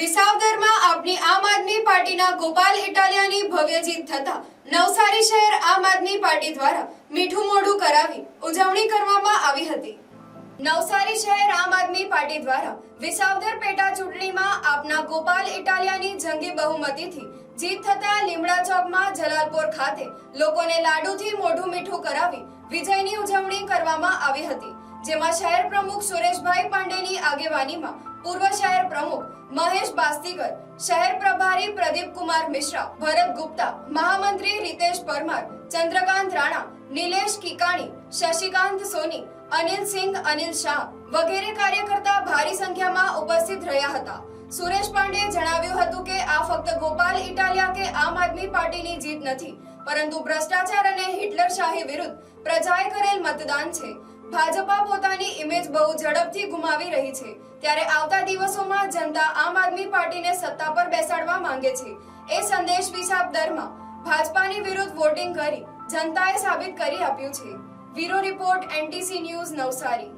વિસાવદરમાં આપની આમ આદમી પાર્ટીના ગોપાલ ઇટાલિયાની ભવ્ય જીત થતા નવસારી શહેર આમ આદમી પાર્ટી દ્વારા મીઠું મોઢું કરાવી ઉજવણી કરવામાં આવી હતી. નવસારી શહેર આમ આદમી પાર્ટી દ્વારા વિસાવદર પેટા ચૂંટણીમાં આપના ગોપાલ ઇટાલિયાની જંગી બહુમતીથી જીત થતા લીમડા ચોકમાં જલાલપોર ખાતે લોકોને લાડુથી મોઢું મીઠું કરાવી વિજયની ઉજવણી કરવામાં આવી હતી, જેમાં શહેર પ્રમુખ સુરેશભાઈ પાંડેની આગેવાનીમાં પૂર્વ શહેર પ્રમુખ મહેશ બાસ્તીકર શહેર પ્રભારી પ્રદીપ કુમાર મિશ્રા, ભરત ગુપ્તા, મહામંત્રી રીતેશ પરમાર, ચંદ્રકાંત રાણા, નિલેશ કિકાણી, શશિકાંત સોની, અનિલ સિંઘ, અનિલ શાહ વગેરે કાર્યકર્તા ભારી સંખ્યામાં ઉપસ્થિત રહ્યા હતા. સુરેશ પાંડેએ જણાવ્યું હતું કે આ ફક્ત ગોપાલ ઇટાલિયા કે આમ આદમી પાર્ટીની જીત નથી, પરંતુ ભ્રષ્ટાચાર અને હિટલરશાહી વિરુદ્ધ પ્રજાએ કરેલ મતદાન છે. ભાજપા પોતાની ઇમેજ બહુ ઝડપથી ગુમાવી રહી છે. ત્યારે આવતા દિવસોમાં જનતા આમ આદમી પાર્ટીને સત્તા પર બેસાડવા માંગે છે. એ સંદેશ વિસાવદરમાં ભાજપાની વિરુદ્ધ વોટિંગ કરી જનતાએ સાબિત કરી આપ્યું છે. Bureau report NTC news Navsari.